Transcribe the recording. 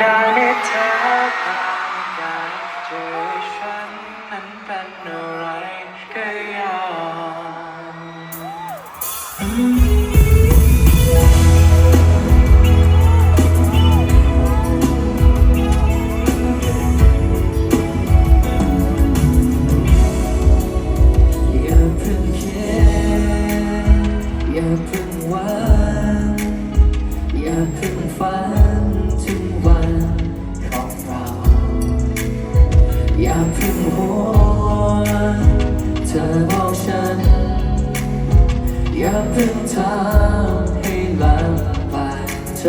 ได้ไหมเธอความอยากเจอฉันนั้นเป็นอะไรก็ยอมอย่าเพิ่งคิดอย่าเพิ่งหวังอย่าเพิ่งฝันาเพิ่งห่วงเธอบอกฉัน อย่าเพิ่งทำให้ลำบากใจ